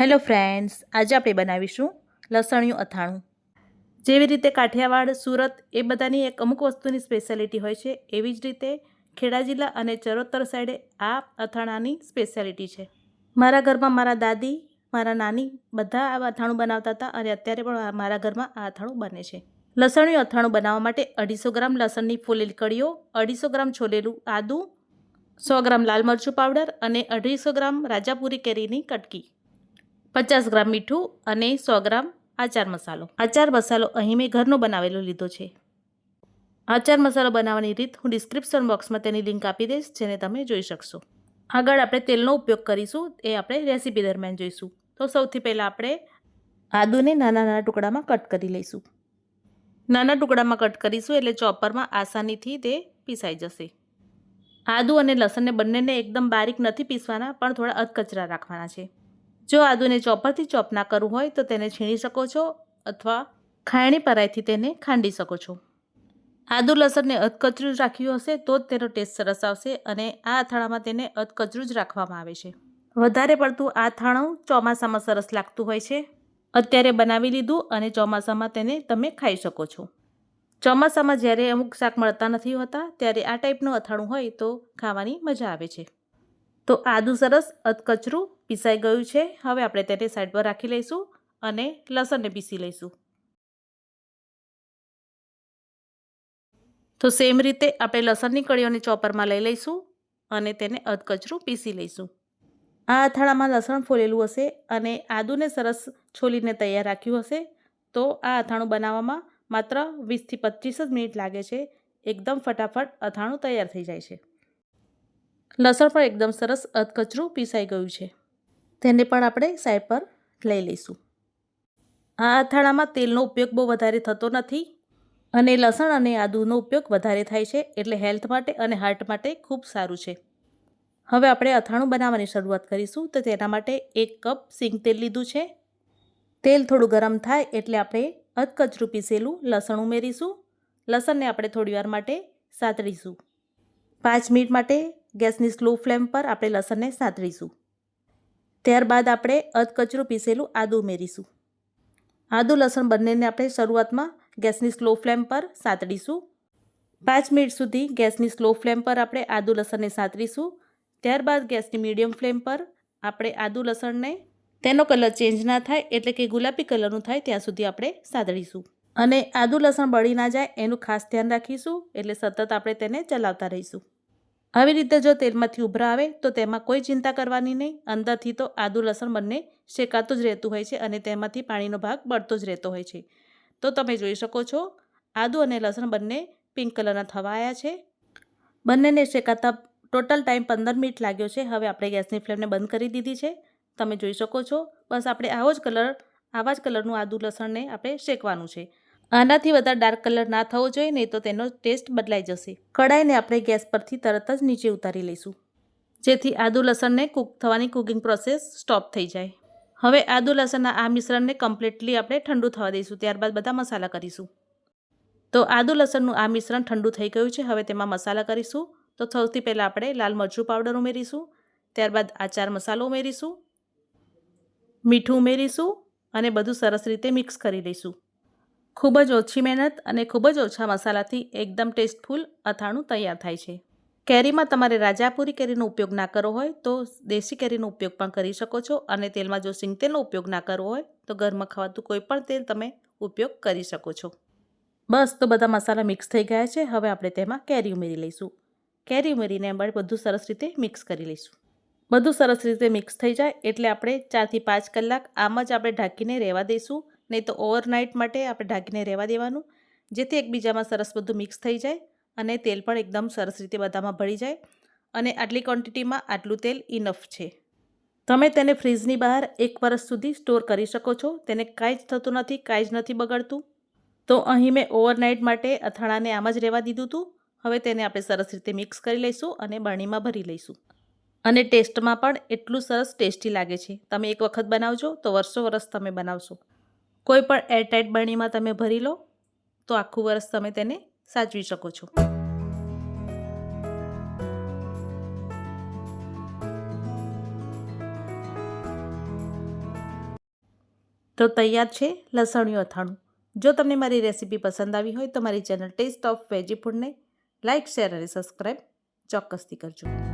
Hello friends, આજે આપણે બનાવીશું લસણિયું અથાણું. જેવી રીતે કાઠિયાવાડ, સુરત એ બધાની એક અમુક વસ્તુની સ્પેશિયાલિટી હોય છે, એવી જ રીતે ખેડા જિલ્લા અને ચરોતર સાઈડે આ અથાણાની સ્પેશિયાલિટી છે. મારા ઘરમાં મારા દાદી, મારા નાની બધા આ અથાણું બનાવતા હતા અને અત્યારે પણ મારા ઘરમાં આ અથાણું બને છે. લસણિયું અથાણું બનાવવા માટે અઢીસો ગ્રામ લસણની ફૂલેલી કળીઓ અઢીસો ગ્રામ છોલેલું આદું, સો ગ્રામ લાલ મરચું પાવડર અને અઢીસો ગ્રામ રાજાપુરી કેરીની કટકી. પચાસ ગ્રામ મીઠું અને સો ગ્રામ આચાર મસાલો. આચાર મસાલો અહીં મેં ઘરનો બનાવેલો લીધો છે. આચાર મસાલો બનાવવાની રીત હું ડિસ્ક્રિપ્શન બોક્સમાં તેની લિંક આપી દઈશ, જેને તમે જોઈ શકશો. આગળ આપણે તેલનો ઉપયોગ કરીશું, એ આપણે રેસીપી દરમિયાન જોઈશું. તો સૌથી પહેલાં આપણે આદુને નાના નાના ટુકડામાં કટ કરી લઈશું. નાના ટુકડામાં કટ કરીશું એટલે ચોપરમાં આસાનીથી તે પીસાઈ જશે. આદુ અને લસણને બંનેને એકદમ બારીક નથી પીસવાના, પણ થોડા અધકચરા રાખવાના છે. જો આદુને ચોપરથી ચોપ ના કરવું હોય તો તેને છીણી શકો છો અથવા ખાયણી પરાઈથી તેને ખાંડી શકો છો. આદુ લસણને અધકચરું જ રાખ્યું હશે તો જ તેનો ટેસ્ટ સરસ આવશે અને આ અથાણામાં તેને અધકચરું જ રાખવામાં આવે છે. વધારે પડતું આ અથાણું ચોમાસામાં સરસ લાગતું હોય છે. અત્યારે બનાવી લીધું અને ચોમાસામાં તેને તમે ખાઈ શકો છો. ચોમાસામાં જ્યારે અમુક શાક મળતા નથી હોતા, ત્યારે આ ટાઈપનું અથાણું હોય તો ખાવાની મજા આવે છે. તો આદું સરસ અધકચરું પીસાઈ ગયું છે. હવે આપણે તેને સાઈડ પર રાખી લઈશું અને લસણને પીસી લઈશું. તો સેમ રીતે આપણે લસણની કળીઓને ચોપરમાં લઈ લઈશું અને તેને અધકચરું પીસી લઈશું. આ અથાણામાં લસણ ફોલેલું હશે અને આદુને સરસ છોલીને તૈયાર રાખ્યું હશે. તો આ અથાણું બનાવવામાં માત્ર વીસથી પચીસ જ મિનિટ લાગે છે. એકદમ ફટાફટ અથાણું તૈયાર થઈ જાય છે. લસણ પણ એકદમ સરસ અધકચરું પીસાઈ ગયું છે. તેને પણ આપણે સાઈડ પર લઈ લઈશું. આ અથાણામાં તેલનો ઉપયોગ બહુ વધારે થતો નથી અને લસણ અને આદુનો ઉપયોગ વધારે થાય છે એટલે હેલ્થ માટે અને હાર્ટ માટે ખૂબ સારું છે. હવે આપણે અથાણું બનાવવાની શરૂઆત કરીશું તો તેના માટે એક કપ સિંગ તેલ લીધું છે. તેલ થોડું ગરમ થાય એટલે આપણે અધકચરું પીસેલું લસણ ઉમેરીશું. લસણને આપણે થોડીવાર માટે સાતળીશું પાંચ મિનિટ માટે ગેસની સ્લો ફ્લેમ પર આપણે લસણને સાતળીશું ત્યારબાદ આપણે અધકચરું પીસેલું આદું ઉમેરીશું. આદું લસણ બંનેને આપણે શરૂઆતમાં ગેસની સ્લો ફ્લેમ પર સાતળીશું પાંચ મિનિટ સુધી ગેસની સ્લો ફ્લેમ પર આપણે આદુ લસણને સાતળીશું ત્યારબાદ ગેસની મીડિયમ ફ્લેમ પર આપણે આદું લસણને, તેનો કલર ચેન્જ ના થાય એટલે કે ગુલાબી કલરનું થાય ત્યાં સુધી આપણે સાતળીશું અને આદુ લસણ બળી ના જાય એનું ખાસ ધ્યાન રાખીશું એટલે સતત આપણે તેને ચલાવતા રહીશું. આવી રીતે જો તેલમાંથી ઉભરા આવે, તો તેમાં કોઈ ચિંતા કરવાની નહીં. અંદરથી તો આદુ લસણ બંને શેકાતું જ રહેતું હોય છે અને તેમાંથી પાણીનો ભાગ બળતો જ રહેતો હોય છે. તો તમે જોઈ શકો છો, આદુ અને લસણ બંને પિંક કલરના થવા આવ્યા છે. બંનેને શેકાતા ટોટલ ટાઈમ પંદર મિનિટ લાગ્યો છે. હવે આપણે ગેસની ફ્લેમને બંધ કરી દીધી છે. તમે જોઈ શકો છો, બસ આપણે આવો જ કલર, આવા જ કલરનું આદુ લસણને આપણે શેકવાનું છે. આનાથી વધારે ડાર્ક કલર ના થવો જોઈએ, નહીં તો તેનો ટેસ્ટ બદલાઈ જશે. કડાઈને આપણે ગેસ પરથી તરત જ નીચે ઉતારી લઈશું. જેથી આદુ લસણને કૂક, થવાની કુકિંગ પ્રોસેસ સ્ટોપ થઈ જાય. હવે આદુ લસણના આ મિશ્રણને કમ્પ્લીટલી આપણે ઠંડુ થવા દઈશું, ત્યારબાદ બધા મસાલા કરીશું. તો આદુ લસણનું આ મિશ્રણ ઠંડુ થઈ ગયું છે, હવે તેમાં મસાલા કરીશું. તો સૌથી પહેલાં આપણે લાલ મરચું પાવડર ઉમેરીશું, ત્યારબાદ આચાર મસાલો ઉમેરીશું, મીઠું ઉમેરીશું અને બધું સરસ રીતે મિક્સ કરી લઈશું. ખૂબ જ ઓછી મહેનત અને ખૂબ જ ઓછા મસાલાથી એકદમ ટેસ્ટફુલ અથાણું તૈયાર થાય છે. કેરીમાં તમારે રાજાપુરી કેરીનો ઉપયોગ ના કરવો હોય તો દેશી કેરીનો ઉપયોગ પણ કરી શકો છો અને તેલમાં જો સિંગતેલનો ઉપયોગ ના કરવો હોય તો ઘરમાં ખવાતું કોઈ પણ તેલ તમે ઉપયોગ કરી શકો છો. બસ તો બધા મસાલા મિક્સ થઈ ગયા છે, હવે આપણે તેમાં કેરી ઉમેરી લઈશું. કેરી ઉમેરીને આપણે બધું સરસ રીતે મિક્સ કરી લઈશું. બધું સરસ રીતે મિક્સ થઈ જાય એટલે આપણે ચારથી પાંચ કલાક આમ જ આપણે ઢાંકીને રહેવા દઈશું. નહીં તો ઓવરનાઇટ માટે આપણે ઢાંકીને રહેવા દેવાનું, જેથી એકબીજામાં સરસ બધું મિક્સ થઈ જાય અને તેલ પણ એકદમ સરસ રીતે બધામાં ભળી જાય અને આટલી ક્વોન્ટિટીમાં આટલું તેલ ઇનફ છે. તમે તેને ફ્રીજની બહાર એક વર્ષ સુધી સ્ટોર કરી શકો છો, તેને કાંઈ જ થતું નથી, કાંઈ જ નથી બગડતું. તો અહીં મેં ઓવરનાઇટ માટે અથાણાને આમ જ રહેવા દીધું હતું, હવે તેને આપણે સરસ રીતે મિક્સ કરી લઈશું અને બરણીમાં ભરી લઈશું. અને ટેસ્ટમાં પણ એટલું સરસ ટેસ્ટી લાગે છે. તમે એક વખત બનાવજો તો વર્ષો વર્ષ તમે બનાવશો. કોઈ પણ એરટાઇટ બરણીમાં તમે ભરી લો, તો આખું વર્ષ તમે તેને સાચવી શકો છો. તો તૈયાર છે લસણિયું અથાણું. જો તમને મારી રેસીપી પસંદ આવી હોય તો મારી ચેનલ ટેસ્ટ ઓફ વેજી ફૂડને લાઇક શેર અને સબસ્ક્રાઈબ ચોક્કસથી કરજો.